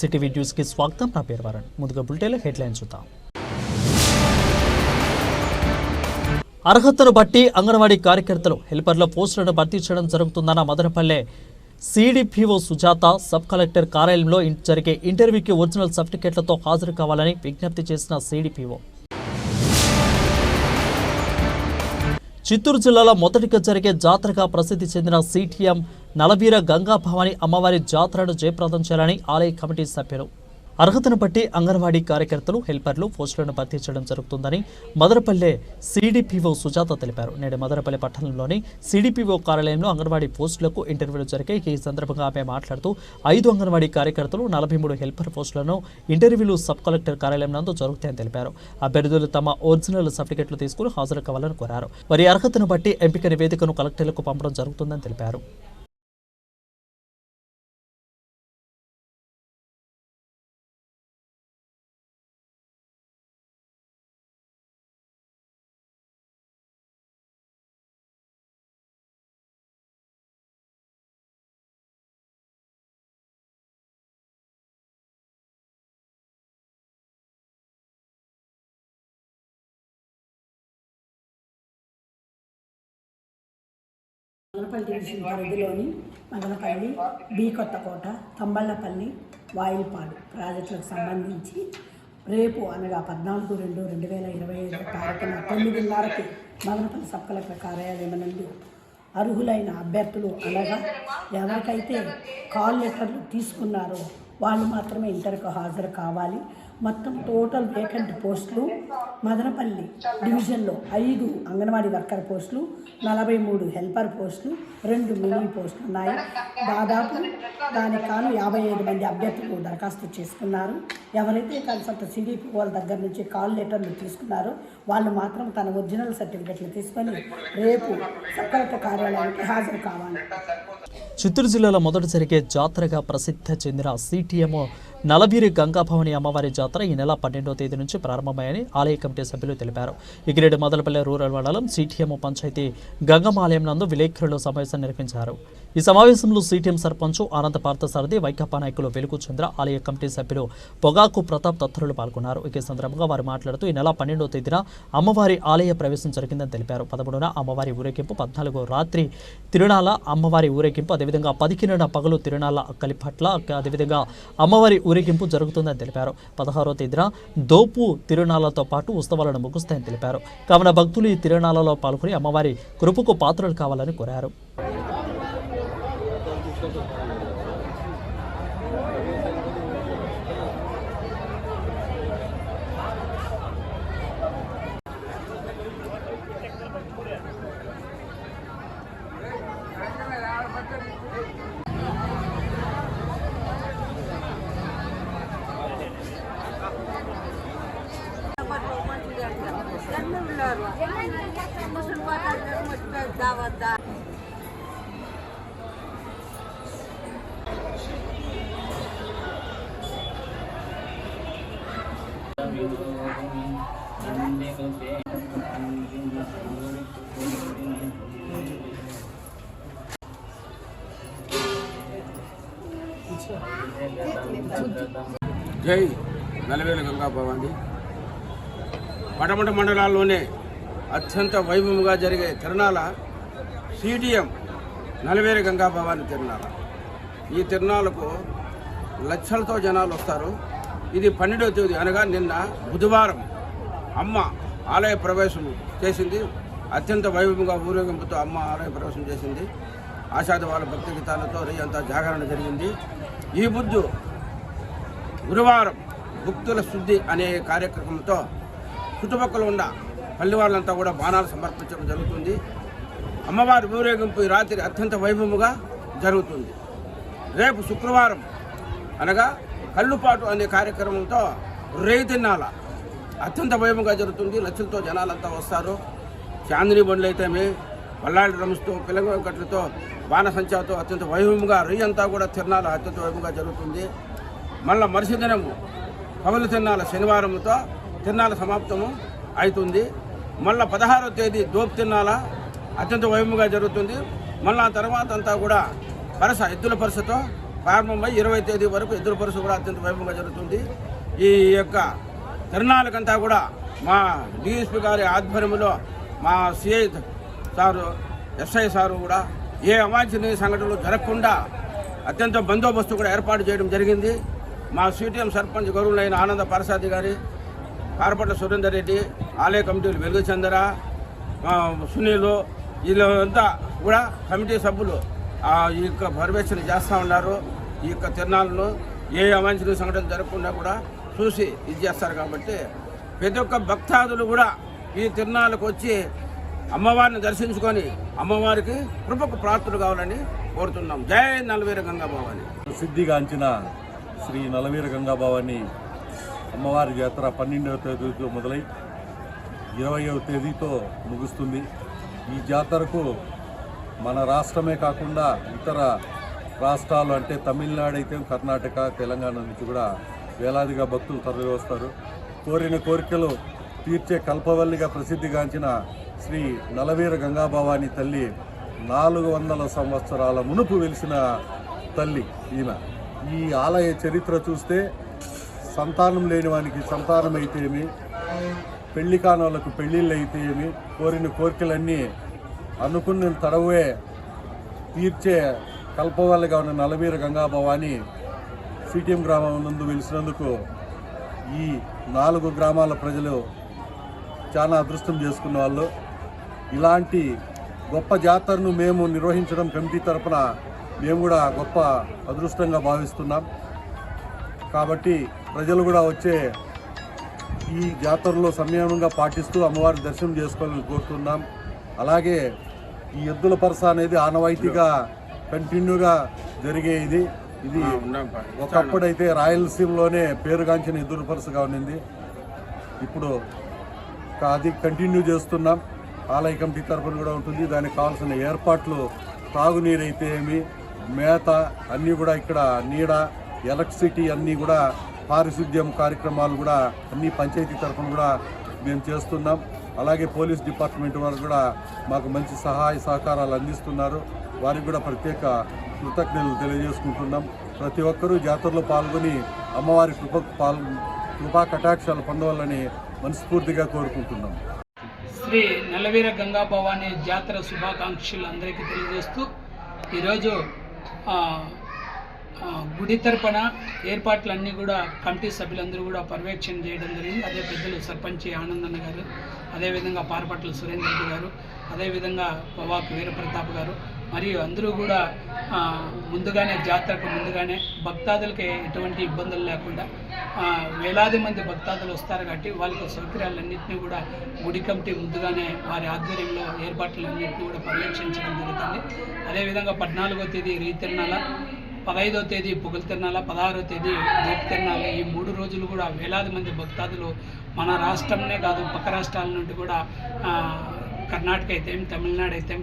MCTV న్యూస్కి స్వాగతం. నా పేరు వరణ్. ముందుగా బులెటిన్లో హెడ్లైన్ చూద్దాం. అర్హతను బట్టి అంగన్వాడీ కార్యకర్తలు హెల్పర్ల పోస్టులను భర్తీ చేయడం జరుగుతుందన్న Madanapalle CDPO Sujatha sub collector కార్యాలయంలో జరిగే ఇంటర్వ్యూకి ఒరిజినల్ సర్టిఫికెట్లతో హాజరు కావాలని విజ్ఞప్తి చేసిన సిడిపిఓ. చిత్తూరు జిల్లాలో మొదటిగా జరిగే జాతరగా ప్రసిద్ధి చెందిన సిటిఎం నలవీర గంగా భవాని అమ్మవారి జాతరను జయప్రదం చేయాలని ఆలయ కమిటీ సభ్యులు అర్హతను బట్టి అంగన్వాడీ కార్యకర్తలు హెల్పర్లు పోస్టులను భర్తీ చేయడం జరుగుతుందని మదనపల్లె సిడిపిఓ సుజాత తెలిపారు. నేడు మదనపల్లె పట్టణంలోని సిడిపిఓ కార్యాలయంలో అంగన్వాడీ పోస్టులకు ఇంటర్వ్యూలు జరిగాయి. ఈ సందర్భంగా ఆమె మాట్లాడుతూ ఐదు అంగన్వాడీ కార్యకర్తలు నలభై మూడు హెల్పర్ పోస్టులను ఇంటర్వ్యూలు సబ్ కలెక్టర్ కార్యాలయం నందు జరుగుతాయని తెలిపారు. అభ్యర్థులు తమ ఒరిజినల్ సర్టిఫికెట్లు తీసుకుని హాజరు కావాలని కోరారు. వారి అర్హతను బట్టి ఎంపిక నివేదికను కలెక్టర్లకు పంపడం జరుగుతుందని తెలిపారు. మదనపల్లి డివిజన్ పరిధిలోని మదనపల్లి బి కొత్తకోట తంబళ్ళపల్లి వాయిల్పాడు ప్రాజెక్టులకు సంబంధించి రేపు అనగా పద్నాలుగు రెండు రెండు వేల ఇరవై ఐదు తారీఖున తొమ్మిదిన్నరకి మదనపల్లి సబ్ కలెక్టర్ కార్యాలయం నందు అర్హులైన అభ్యర్థులు అనగా ఎవరికైతే కాల్ లెటర్లు తీసుకున్నారో వాళ్ళు మాత్రమే ఇంటర్కు హాజరు కావాలి. మొత్తం టోటల్ వేకెంట్ పోస్టులు మదనపల్లి డివిజన్లో ఐదు అంగన్వాడీ వర్కర్ పోస్టులు నలభై మూడు హెల్పర్ పోస్టులు రెండు మినీ పోస్టులు ఉన్నాయి. దాదాపు దానికి కాను యాభై ఐదు మంది అభ్యర్థులు దరఖాస్తు చేసుకున్నారు. ఎవరైతే కన్సల్ట్ సిడిపి వాళ్ళ దగ్గర నుంచి కాల్ లెటర్లు తీసుకున్నారో వాళ్ళు మాత్రం తన ఒరిజినల్ సర్టిఫికెట్లు తీసుకొని రేపు సకలత కార్యాలయానికి హాజరు కావాలి. చిత్తూరు జిల్లాలో మొదట జరిగే జాతరగా ప్రసిద్ధి చెందిన సిటిఎంఓ నలవీరి గంగాభవని అమ్మవారి జాతర ఈ నెల పన్నెండో తేదీ నుంచి ప్రారంభమయ్యని ఆలయ కమిటీ సభ్యులు తెలిపారు. ఇగిరేడు మొదలపల్లె రూరల్ మండలం సిటిఎం పంచాయతీ గంగమాలయం నందు విలేకరులు సమావేశం నిర్వహించారు. ఈ సమావేశంలో సిటిఎం సర్పంచ్ ఆనంద పార్థసారథి వైకాపా నాయకులు వెలుగు చంద్ర ఆలయ కమిటీ సభ్యులు పొగాకు ప్రతాప్ తత్తరులు పాల్గొన్నారు. ఈ సందర్భంగా వారు మాట్లాడుతూ ఈ నెల పన్నెండవ తేదీన అమ్మవారి ఆలయ ప్రవేశం జరిగిందని తెలిపారు. పదమూడున అమ్మవారి ఊరేగింపు పద్నాలుగో రాత్రి తిరునాల అమ్మవారి ఊరేగింపు అదేవిధంగా పదిహేనున పగలు తిరునాల కలిపట్ల అదేవిధంగా అమ్మవారి ఊరేగింపు జరుగుతుందని తెలిపారు. పదహారో తేదీన దోపు తిరునాళ్ళతో పాటు ఉత్సవాలను ముగుస్తాయని తెలిపారు. కావున భక్తులు ఈ తిరునాళ్ళలో పాల్గొని అమ్మవారి కృపకు పాత్రలు కావాలని కోరారు. దావద్దా జై నలవేల గంగా భవాని. పడమట మండలాల్లోనే అత్యంత వైభవంగా జరిగే తిరణాల సిడిఎం నలివేరు గంగాభవాని తిరునాల. ఈ తిరణాలకు లక్షలతో జనాలు వస్తారు. ఇది పన్నెండవ తేదీ అనగా నిన్న బుధవారం అమ్మ ఆలయ ప్రవేశం చేసింది. అత్యంత వైభవంగా ఊరేగింపుతో అమ్మ ఆలయ ప్రవేశం చేసింది. ఆషాఢ వాళ్ళ భక్తి గీతాలతో అంతా జాగరణ జరిగింది. ఈ బుద్ధు గురువారం భక్తుల శుద్ధి అనే కార్యక్రమంతో చుట్టుపక్కల ఉన్న పల్లి వాళ్ళంతా కూడా బాణాలు సమర్పించడం జరుగుతుంది. అమ్మవారి ఊరేగింపు రాత్రి అత్యంత వైభవముగా జరుగుతుంది. రేపు శుక్రవారం అనగా కళ్ళుపాటు అనే కార్యక్రమంతో రేతిన్నాల అత్యంత వైభవంగా జరుగుతుంది. లక్షలతో జనాలంతా వస్తారు. చాందిని బండ్లు అయితేమే బల్లాడి డ్రమ్స్తో పిల్లగ బాణసంచాతో అత్యంత వైభవంగా రొయ్యి అంతా కూడా తిరణాలు అత్యంత వైభవంగా జరుగుతుంది. మళ్ళా మరుసటి దినము పగలు తిన్నాల శనివారంతో తిన్నాల సమాప్తము అవుతుంది. మళ్ళా పదహారో తేదీ దోపు తిన్నాల అత్యంత వైభవంగా జరుగుతుంది. మళ్ళా ఆ తర్వాత అంతా కూడా పరస ఎద్దుల పరసతో ప్రారంభమై ఇరవై తేదీ వరకు ఎద్దుల వరుస కూడా అత్యంత వైభవంగా జరుగుతుంది. ఈ యొక్క తిరణాలకంతా కూడా మా డిఎస్పి గారి ఆధ్వర్యంలో మా సిఐ సారు ఎస్ఐ సారు కూడా ఏ అవాంఛనీయ సంఘటనలు జరగకుండా అత్యంత బందోబస్తు కూడా ఏర్పాటు చేయడం జరిగింది. మా సిటిఎం సర్పంచ్ గౌరవులైన ఆనంద పరసాది గారి కారపట్ల సురేందర్ రెడ్డి ఆలయ కమిటీలు వెలుగుచందర సునీలు వీళ్ళంతా కూడా కమిటీ సభ్యులు ఈ యొక్క పర్యవేక్షణ చేస్తూ ఉన్నారు. ఈ యొక్క తిరణాలను ఏ అవాంఛనీయ సంఘటన జరగకుండా కూడా చూసి ఇది చేస్తారు కాబట్టి ప్రతి ఒక్క భక్తాదులు కూడా ఈ తిరణాలకు వచ్చి అమ్మవారిని దర్శించుకొని అమ్మవారికి కృపకు ప్రాప్తులు కావాలని కోరుతున్నాం. జై నలవీర గంగాభవాని. ప్రసిద్ధిగాంచిన శ్రీ నలవీర గంగాభవాని అమ్మవారి జాతర పన్నెండవ తేదీతో మొదలై ఇరవయవ తేదీతో ముగుస్తుంది. ఈ జాతరకు మన రాష్ట్రమే కాకుండా ఇతర రాష్ట్రాలు అంటే తమిళనాడు అయితే కర్ణాటక తెలంగాణ నుంచి కూడా వేలాదిగా భక్తులు తరలివస్తారు కోరిన కోరికలు తీర్చే కల్పవల్లిగా ప్రసిద్ధిగాంచిన శ్రీ నలవీర గంగాభవాని తల్లి నాలుగు వందల సంవత్సరాల మునుపు వెలిసిన తల్లి ఈమె. ఈ ఆలయ చరిత్ర చూస్తే సంతానం లేని వానికి సంతానమైతేమి పెళ్ళి కానోళ్ళకు పెళ్ళిళ్ళు అయితే ఏమి కోరిన కోరికలన్నీ అనుకున్న తడవే తీర్చే కల్పవల్లిగా ఉన్న నలవీర గంగాభవాని సిటిఎం గ్రామం నందు వెలిసినందుకు ఈ నాలుగు గ్రామాల ప్రజలు చాలా అదృష్టం చేసుకున్న వాళ్ళు. ఇలాంటి గొప్ప జాతరను మేము నిర్వహించడం కమిటీ తరపున మేము కూడా గొప్ప అదృష్టంగా భావిస్తున్నాం. కాబట్టి ప్రజలు కూడా వచ్చే ఈ జాతరలో సంయమనంగా పాటిస్తూ అమ్మవారి దర్శనం చేసుకోవాలని కోరుతున్నాం. అలాగే ఈ ఎద్దుల పరస అనేది ఆనవాయితీగా కంటిన్యూగా జరిగే ఇది. ఒకప్పుడైతే రాయలసీమలోనే పేరుగాంచిన ఎద్దుల పరసగా ఉన్నింది. ఇప్పుడు అది కంటిన్యూ చేస్తున్నాం. ఆలయ కమిటీ తరఫున కూడా ఉంటుంది. దానికి కావాల్సిన ఏర్పాట్లు తాగునీరు అయితే ఏమి మేత అన్నీ కూడా ఇక్కడ నీడ ఎలక్ట్రిసిటీ అన్నీ కూడా పారిశుద్ధ్యం కార్యక్రమాలు కూడా అన్ని పంచాయతీ తరఫున కూడా మేము చేస్తున్నాం. అలాగే పోలీస్ డిపార్ట్మెంట్ వారు కూడా మాకు మంచి సహాయ సహకారాలు అందిస్తున్నారు. వారికి కూడా ప్రత్యేక కృతజ్ఞతలు తెలియజేసుకుంటున్నాం. ప్రతి ఒక్కరూ జాతరలో పాల్గొని అమ్మవారి కృప పాల్ కృపా కటాక్షాలు పొందవాలని మనస్ఫూర్తిగా కోరుకుంటున్నాం. శ్రీ నల్లవీర గంగా భవానీ జాతర శుభాకాంక్షలు అందరికీ తెలియజేస్తూ ఈరోజు గుడి తరపున ఏర్పాట్లన్నీ కూడా కమిటీ సభ్యులందరూ కూడా పర్యవేక్షణ చేయడం జరిగింది. అదే పెద్దలు సర్పంచి ఆనందన్న గారు అదేవిధంగా పారపట్ల సురేంద్ర రెడ్డి గారు అదేవిధంగా పవాక్ వీరప్రతాప్ గారు మరియు అందరూ కూడా ముందుగానే జాతరకు ముందుగానే భక్తాదులకి ఎటువంటి ఇబ్బందులు లేకుండా వేలాది మంది భక్తాదులు వస్తారు కాబట్టి వాళ్ళకి సౌకర్యాలన్నింటినీ కూడా గుడి కమిటీ ముందుగానే వారి ఆధ్వర్యంలో ఏర్పాట్లన్నింటినీ కూడా పర్యవేక్షించడం జరుగుతుంది. అదేవిధంగా పద్నాలుగో తేదీ రీతిరణాల పదహైదో తేదీ పొగలు తిరణాల పదహారో తేదీ దీప తిరణాల ఈ మూడు రోజులు కూడా వేలాది మంది భక్తాదులు మన రాష్ట్రంనే కాదు పక్క రాష్ట్రాల నుండి కూడా కర్ణాటక అయితే తమిళనాడు అయితే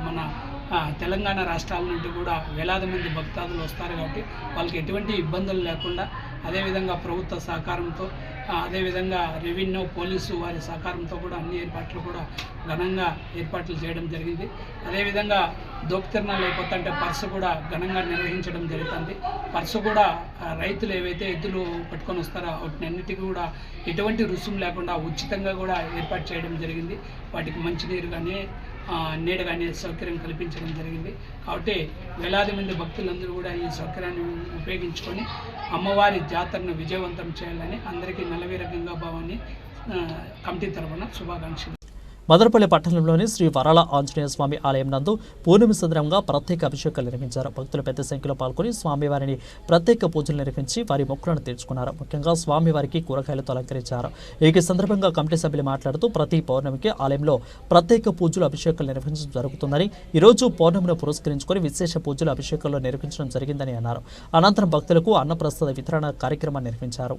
మన తెలంగాణ రాష్ట్రాల నుండి కూడా వేలాది మంది భక్తాదులు వస్తారు కాబట్టి వాళ్ళకి ఎటువంటి ఇబ్బందులు లేకుండా అదేవిధంగా ప్రభుత్వ సహకారంతో అదేవిధంగా రెవెన్యూ పోలీసు వారి సహకారంతో కూడా అన్ని ఏర్పాట్లు కూడా ఘనంగా ఏర్పాట్లు చేయడం జరిగింది. అదేవిధంగా దోపితరణాలు అయిపోతుంటే పర్సు కూడా ఘనంగా నిర్వహించడం జరుగుతుంది. పర్సు కూడా రైతులు ఏవైతే ఎద్దులు పట్టుకొని వస్తారో వాటినన్నిటికీ కూడా ఎటువంటి రుసుము లేకుండా ఉచితంగా కూడా ఏర్పాటు చేయడం జరిగింది. వాటికి మంచినీరు కానీ ఆ, నీడ సౌకర్యం కల్పించడం జరిగింది. కాబట్టి వేలాది మంది భక్తులందరూ కూడా ఈ సౌకర్యాన్ని ఉపయోగించుకొని అమ్మవారి జాతరను విజయవంతం చేయాలని అందరికీ నలవీర గంగా భావాన్ని కమిటీ తరఫున శుభాకాంక్షలు. మదనపల్లి పట్టణంలోని శ్రీ వరాల ఆంజనేయ స్వామి ఆలయం నందు పూర్ణిమి సందర్భంగా ప్రత్యేక అభిషేకాలు నిర్వహించారు. భక్తులు పెద్ద సంఖ్యలో పాల్గొని స్వామివారిని ప్రత్యేక పూజలు నిర్వహించి వారి మొక్కులను తీర్చుకున్నారు. ముఖ్యంగా స్వామివారికి కూరగాయలతో అలంకరించారు ఈ సందర్భంగా కమిటీ సభ్యులు మాట్లాడుతూ ప్రతి పౌర్ణమికి ఆలయంలో ప్రత్యేక పూజలు అభిషేకాలు నిర్వహించడం జరుగుతుందని ఈరోజు పౌర్ణమిని పురస్కరించుకొని విశేష పూజలు అభిషేకాలు నిర్వహించడం జరిగిందని అన్నారు. అనంతరం భక్తులకు అన్నప్రసాద వితరణ కార్యక్రమాన్ని నిర్వహించారు.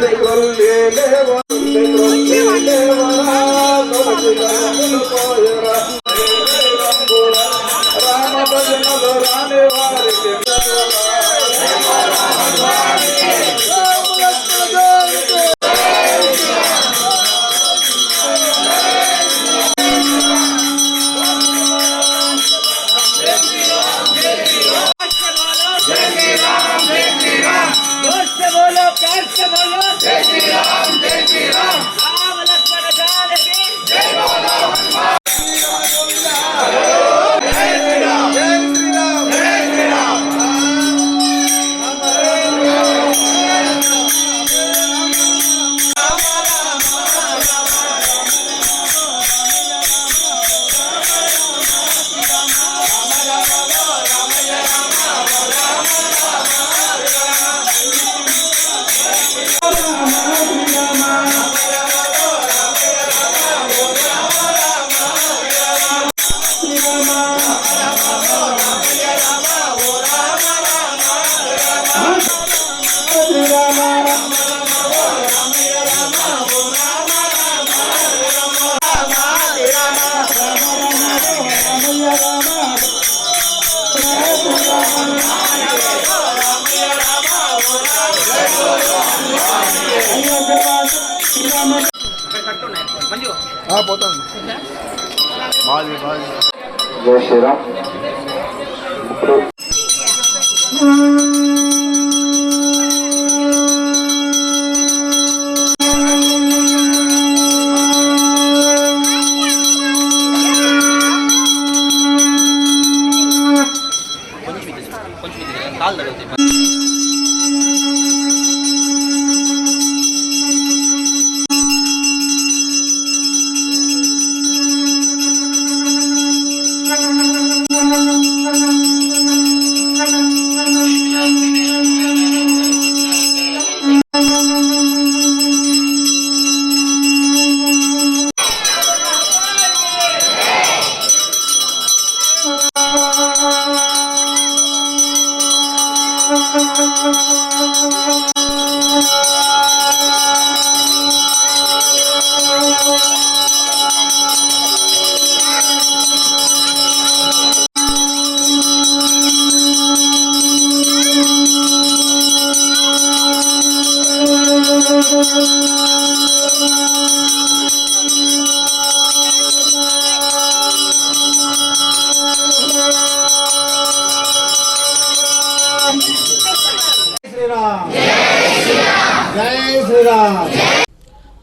தந்தை கொள்ளேலே జై శ్రీరామ్.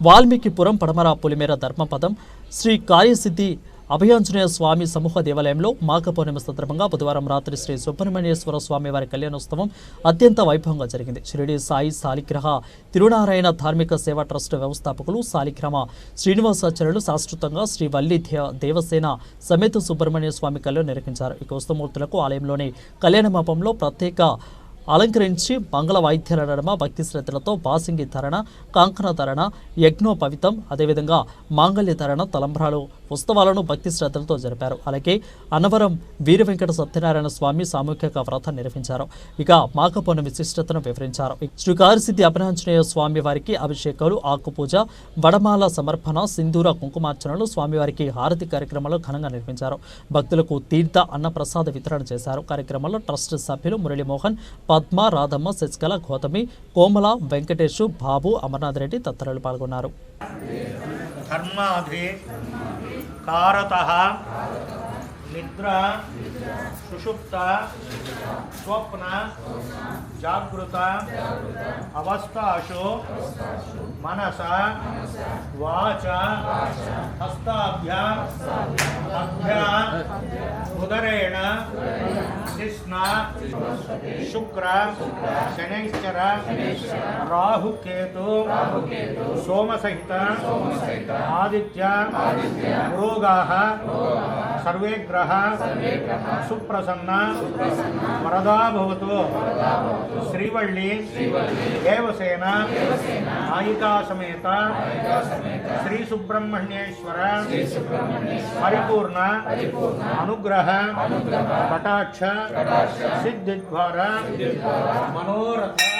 వాల్మీకిపురం పడమర పులిమేర ధర్మపదం శ్రీ కార్యసిద్ధి అభయాంజనేయ స్వామి సమూహ దేవాలయంలో మాఘ పౌర్ణమి సందర్భంగా బుధవారం రాత్రి శ్రీ సుబ్రహ్మణ్యేశ్వర స్వామి వారి కళ్యాణోత్సవం అత్యంత వైభవంగా జరిగింది. షిరిడి సాయి సాలిగ్రహ తిరునారాయణ ధార్మిక సేవా ట్రస్ట్ వ్యవస్థాపకులు సాలిగ్రామ శ్రీనివాసాచార్యులు శాశ్వతంగా శ్రీ వల్లి దేవసేన సమేత సుబ్రహ్మణ్య స్వామి కళ్యాణం నిర్వహించారు. ఈ ఉత్సవమూర్తులకు ఆలయంలోని కళ్యాణ మండపంలో ప్రత్యేక అలంకరించి మంగళ వాయిద్యాల నడమ భక్తి శ్రద్ధలతో బాసింగి ధరణ కాంకణ ధరణ యజ్ఞోపవితం అదేవిధంగా మాంగళ్య ధరణ తలంబ్రాలు ఉత్సవాలను భక్తి శ్రద్ధలతో జరిపారు. అలాగే అన్నవరం వీర వెంకట సత్యనారాయణ స్వామి సామూహిక వ్రతం నిర్వహించారు. ఇక మాకపోన విశిష్టతను వివరించారు. శ్రీ కారిసిద్ధి అభినాంజనేయ స్వామి వారికి అభిషేకాలు ఆకుపూజ వడమాల సమర్పణ సింధూర కుంకుమార్చనలు స్వామివారికి హారతి కార్యక్రమాలు ఘనంగా నిర్వహించారు. భక్తులకు తీర్థ అన్నప్రసాద వితరణ చేశారు. కార్యక్రమంలో ట్రస్ట్ సభ్యులు మురళీమోహన్ పద్మ రాధమ్మ శశికళ గౌతమి కోమల వెంకటేష్ బాబు అమర్నాథ్ రెడ్డి తదితరులు పాల్గొన్నారు. కారత నిద్ర సుషుప్త స్వప్న జాగృత అవస్థాషు మనస వాచ హస్తాభ్య అభ్య ఉదరేణ कृष्ण शुक्र शनैश्चर राहु केतु सोम सहित आदित्य सर्वे ग्रह सुप्रसन्न वरदा भवतु श्रीवल्ली देवसेन नायिका समेत श्री सुब्रह्मण्येश्वर हरिपूर्ण अनुग्रह कटाक्ष సిద్ధిద్వార. మనోరథ.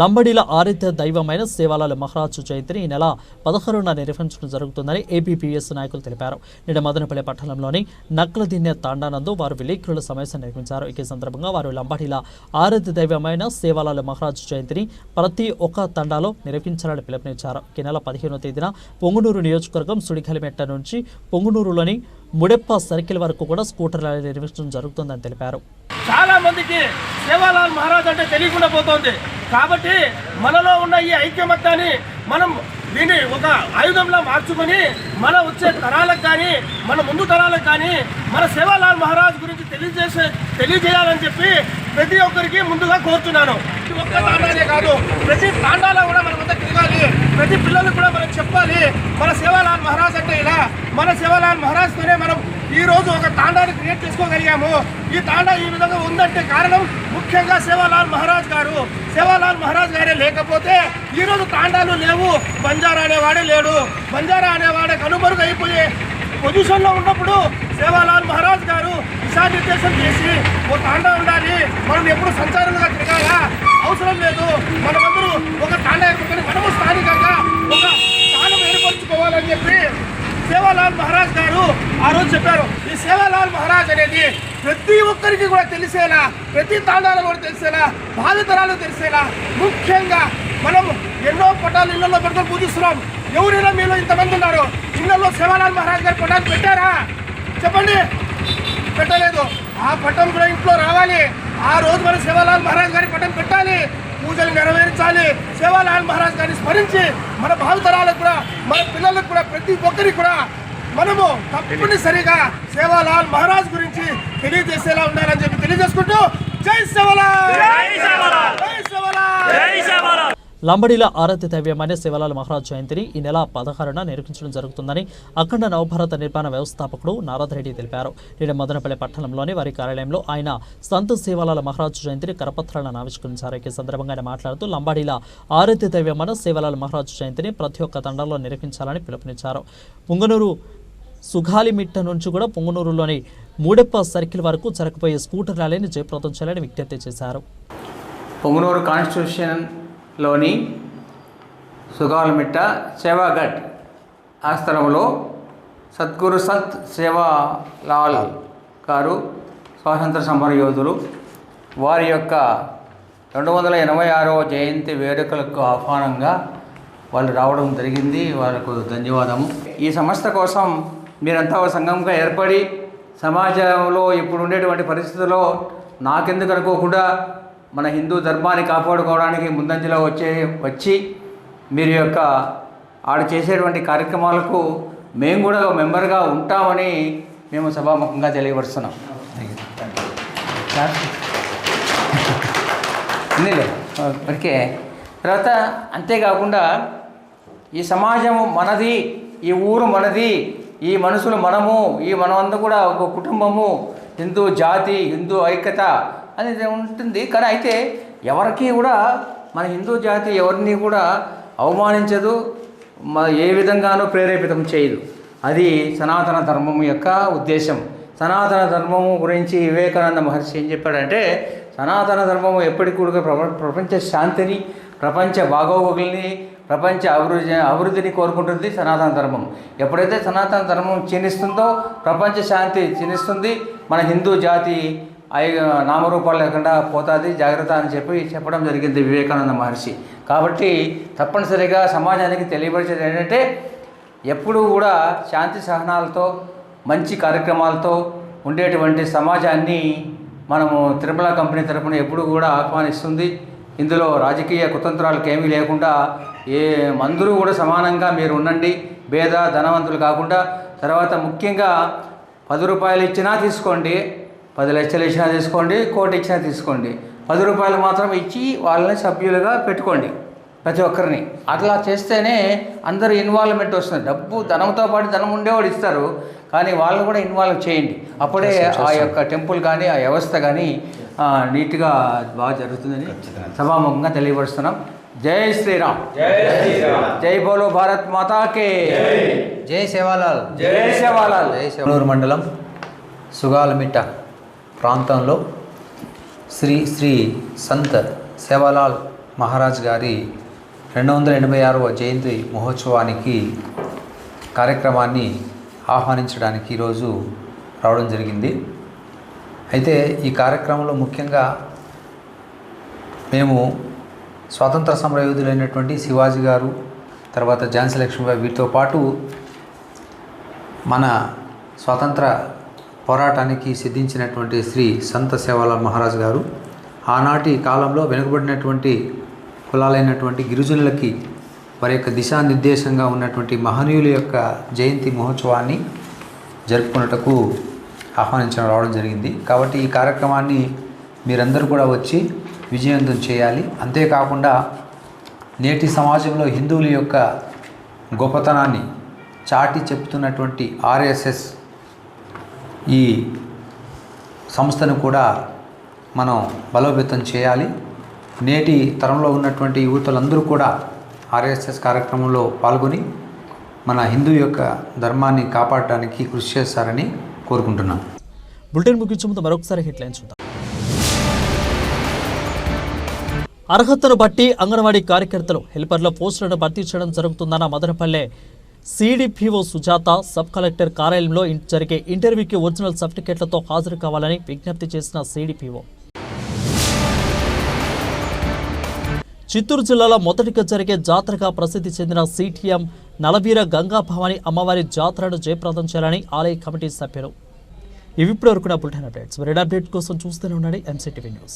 లంబడిల ఆరాధ్య దైవమైన సేవాలాల మహారాజు జయంతిని ఈ నెల పదహారున నిర్వహించడం జరుగుతుందని ఏపీపీఎస్ నాయకులు తెలిపారు. నిన్న మదనపల్లి పట్టణంలోని నక్లదిన్నె తాండానందు వారు విలేకరుల సమావేశం నిర్వహించారు. ఈ సందర్భంగా వారు లంబడిల ఆరాధ్య దైవమైన సేవాలాల మహారాజు జయంతిని ప్రతి ఒక్క తండాలో నిర్వహించాలని పిలుపునిచ్చారు. ఈ నెల పదిహేనో తేదీన పొంగునూరు నియోజకవర్గం సుడిఖలిమెట్ట నుంచి పొంగునూరులోని ముడెప్ప సర్కిల్ వరకు కూడా స్కూటర్ ర్యాలీ నిర్వహించడం జరుగుతుందని తెలిపారు. చాలా మందికి సేవాలాల్ మహారాజ్ అంటే తెలియకుండా పోతోంది. కాబట్టి మనలో ఉన్న ఈ ఐక్యమత్యాన్ని మనం దీన్ని ఒక ఆయుధంలా మార్చుకొని మన వచ్చే తరాలకు కానీ మన ముందు తరాలకు కానీ మన సేవాలాల్ మహారాజ్ గురించి తెలియజేసే తెలియజేయాలని చెప్పి ప్రతి ఒక్కరికి ముందుగా కోరుతున్నాను. ఒక్క తాండానే కాదు ప్రతి తాండాలో కూడా మనం అంతా తిరగాలి. ప్రతి పిల్లలకు కూడా మనం చెప్పాలి మన సేవాలాల్ మహారాజ్ అంటే ఇలా మన సేవాలాల్ మహారాజ్తోనే మనం ఈ రోజు ఒక తాండాని క్రియేట్ చేసుకోగలిగాము. ఈ తాండా ఈ విధంగా ఉందంటే కారణం ముఖ్యంగా సేవాలాల్ మహారాజ్ గారు. సేవాలాల్ మహారాజ్ గారే లేకపోతే ఈ రోజు తాండాలు లేవు. బంజారా అనేవాడే లేడు. బంజారా అనేవాడే కనుమరుగైపోయే పొజిషన్లో ఉన్నప్పుడు సేవాలాల్ మహారాజ్ గారు దిశానిర్దేశం చేసి ఓ తాండా ఉండాలి. మనం ఎప్పుడు సంచారంగా తిరగాలా? అవసరం లేదు. మనమందరూ ఒక తాండా ఏర్పడుకొని మనము స్థానికంగా ఒక స్థానం ఏర్పరచుకోవాలని చెప్పి సేవాలాల్ మహారాజ్ గారు ఆ రోజు చెప్పారు. ఈ సేవాలాల్ మహారాజ్ అనేది ప్రతి ఒక్కరికి కూడా తెలిసేలా ప్రతి తాండాలో కూడా తెలిసేలా భావితరాలు తెలిసేలా ముఖ్యంగా మనం ఎన్నో పటాలు ఇళ్ళలో పెట్టుకొని పూజిస్తున్నాం. ఎవరైనా మీలో ఇంతమంది ఉన్నారు ఇళ్ళలో సేవాలాల్ మహారాజ్ గారు పటాలు పెట్టారా? చెప్పండి. పెట్టలేదు. ఆ పటం కూడా ఇంట్లో రావాలి. ఆ రోజు మన సేవాలాల్ మహారాజ్ గారి పటం పెట్టాలి. పూజలు నెరవేర్చాలి. సేవాలాల్ మహారాజ్ గారిని స్మరించి మన భావితరాలకు కూడా మన పిల్లలకు కూడా ప్రతి ఒక్కరికి కూడా మనము తప్పనిసరిగా సేవాలాల్ మహారాజ్ గురించి తెలియజేసేలా ఉండాలని చెప్పి తెలియజేసుకుంటూ జై సేవాలాల్ జై సేవాలాల్ లంబడీల ఆరాధ్య దైవ్యమైన శివలాల్ మహారాజ్ జయంతిని ఈ నెల పదహారున నిర్వహించడం జరుగుతుందని అఖండ నవభారత నిర్మాణ వ్యవస్థాపకుడు నారదరెడ్డి తెలిపారు. నేడు మదనపల్లి పట్టణంలోని వారి కార్యాలయంలో ఆయన సంత శివలాల మహారాజ్ జయంతిని కరపత్రాలను ఆవిష్కరించారు. ఈ సందర్భంగా ఆయన మాట్లాడుతూ లంబాడీల ఆరాధ్య దైవ్యమైన శివలాల్ మహారాజ్ జయంతిని ప్రతి ఒక్క తండంలో నిర్వహించాలని పిలుపునిచ్చారు. పుంగనూరు సుగాలిమిట్ట నుంచి కూడా పుంగనూరులోని మూడెప్ప సర్కిల్ వరకు జరగబోయే స్కూటర్ ర్యాలీని జయప్రదం చేయాలని విజ్ఞప్తి చేశారు. పొంగునూరు లోని సుగాలమిట్ట సేవాఘట్ ఆశ్రమంలో సద్గురు సంత్ సేవాలాల్ గారు స్వాతంత్ర సమర యోధులు వారి యొక్క రెండు వందల ఎనభై ఆరవ జయంతి వేడుకలకు ఆహ్వానంగా వాళ్ళు రావడం జరిగింది. వాళ్ళకు ధన్యవాదము. ఈ సంస్థ కోసం మీరంతా ఒక సంఘంగా ఏర్పడి సమాజంలో ఇప్పుడు ఉండేటువంటి పరిస్థితుల్లో నాకెందుకు అనుకోకుండా మన హిందూ ధర్మాన్ని కాపాడుకోవడానికి ముందంజలో వచ్చే వచ్చి మీరు యొక్క ఆడ చేసేటువంటి కార్యక్రమాలకు మేము కూడా ఒక మెంబర్గా ఉంటామని మేము సభాముఖంగా తెలియపరుస్తున్నాం. ఓకే. తర్వాత అంతేకాకుండా ఈ సమాజము మనది ఈ ఊరు మనది ఈ మనుషులు మనము ఈ మనమంతా కూడా ఒక కుటుంబము హిందూ జాతి హిందూ ఐక్యత అనేది ఉంటుంది. కానీ అయితే ఎవరికి కూడా మన హిందూ జాతి ఎవరిని కూడా అవమానించదు ఏ విధంగానూ ప్రేరేపితం చేయదు. అది సనాతన ధర్మం యొక్క ఉద్దేశం. సనాతన ధర్మము గురించి వివేకానంద మహర్షి ఏం చెప్పాడంటే సనాతన ధర్మము ఎప్పటికి కూడా ప్రపంచ శాంతిని ప్రపంచ బాగోగుల్ని ప్రపంచ అభివృద్ధి అభివృద్ధిని కోరుకుంటుంది సనాతన ధర్మం. ఎప్పుడైతే సనాతన ధర్మం క్షీణిస్తుందో ప్రపంచ శాంతి క్షీణిస్తుంది మన హిందూ జాతి అవి నామరూపాలు లేకుండా పోతుంది జాగ్రత్త అని చెప్పి చెప్పడం జరిగింది వివేకానంద మహర్షి. కాబట్టి తప్పనిసరిగా సమాజానికి తెలియపరిచేది ఏంటంటే ఎప్పుడూ కూడా శాంతి సహనాలతో మంచి కార్యక్రమాలతో ఉండేటువంటి సమాజాన్ని మనము తిరుమల కంపెనీ తరపున ఎప్పుడు కూడా ఆహ్వానిస్తుంది. ఇందులో రాజకీయ కుతంత్రాలకు ఏమీ లేకుండా ఏ అందరూ కూడా సమానంగా మీరు ఉండండి. భేద ధనవంతులు కాకుండా తర్వాత ముఖ్యంగా పది రూపాయలు ఇచ్చినా తీసుకోండి. పది లక్షలు ఇచ్చినా తీసుకోండి కోటి ఇచ్చినా తీసుకోండి. పది రూపాయలు మాత్రం ఇచ్చి వాళ్ళని సభ్యులుగా పెట్టుకోండి ప్రతి ఒక్కరిని. అట్లా చేస్తేనే అందరు ఇన్వాల్వ్మెంట్ వస్తుంది. డబ్బు ధనంతో పాటు ధనం ఉండేవాడు ఇస్తారు కానీ వాళ్ళు కూడా ఇన్వాల్వ్ చేయండి. అప్పుడే ఆ యొక్క టెంపుల్ కానీ ఆ వ్యవస్థ కానీ ఆ, నీట్గా బాగా జరుగుతుందని సభాముఖంగా తెలియపరుస్తున్నాం. జై శ్రీరామ్. జై శ్రీరామ్. జై బోలో భారత్ మాతాకే. జై. సేవాలాల్ జై సేవాలాల్ జై సేవలూరు మండలం సుగాలమిట్ట. ప్రాంతంలో శ్రీ శ్రీ సంత్ సేవాలాల్ మహారాజ్ గారి రెండు వందల ఎనభై ఆరవ జయంతి మహోత్సవానికి కార్యక్రమాన్ని ఆహ్వానించడానికి ఈరోజు రావడం జరిగింది. అయితే ఈ కార్యక్రమంలో ముఖ్యంగా మేము స్వాతంత్ర సమరయోధులైనటువంటి శివాజీ గారు తర్వాత ఝాన్సీ లక్ష్మీబాయి వీరితో పాటు మన స్వాతంత్ర పోరాటానికి సిద్ధించినటువంటి శ్రీ సంత సేవాలాల్ మహారాజ్ గారు ఆనాటి కాలంలో వెనుకబడినటువంటి కులాలైనటువంటి గిరిజనులకి వారి యొక్క దిశానిర్దేశంగా ఉన్నటువంటి మహనీయుల యొక్క జయంతి మహోత్సవాన్ని జరుపుకున్నటకు ఆహ్వానించడం రావడం జరిగింది. కాబట్టి ఈ కార్యక్రమాన్ని మీరందరూ కూడా వచ్చి విజయవంతం చేయాలి. అంతేకాకుండా నేటి సమాజంలో హిందువుల యొక్క గొప్పతనాన్ని చాటి చెప్తున్నటువంటి ఆర్ఎస్ఎస్ ఈ సంస్థను కూడా మనం బలోపేతం చేయాలి. నేటి తరంలో ఉన్నటువంటి యువతులందరూ కూడా ఆర్ఎస్ఎస్ కార్యక్రమంలో పాల్గొని మన హిందూ యొక్క ధర్మాన్ని కాపాడడానికి కృషి చేస్తారని కోరుకుంటున్నాం. బులెటిన్ ముగించే ముందు మరొకసారి హెడ్లైన్స్ చూద్దాం. అర్హతను బట్టి అంగన్వాడీ కార్యకర్తలు హెల్పర్ల పోస్టులను భర్తీ చేయడం జరుగుతుందన్న Madanapalle CDPO Sujatha sub collector కార్యాలయంలో జరిగే ఇంటర్వ్యూకి ఒరిజినల్ సర్టిఫికెట్లతో హాజరు కావాలని విజ్ఞప్తి చేసిన సిడిపిఓ. చిత్తూరు జిల్లాలో మొదటిగా జరిగే జాతరగా ప్రసిద్ధి చెందిన సిటిఎం నలవీర గంగాభవాని అమ్మవారి జాతరను జయప్రదం చేయాలని ఆలయ కమిటీ సభ్యులు. ఇవి ఇప్పుడు వరకున్న బులెటిన్ అప్డేట్స్. మరిన్ని అప్డేట్ కోసం చూస్తూనే ఉండండి. MCTV news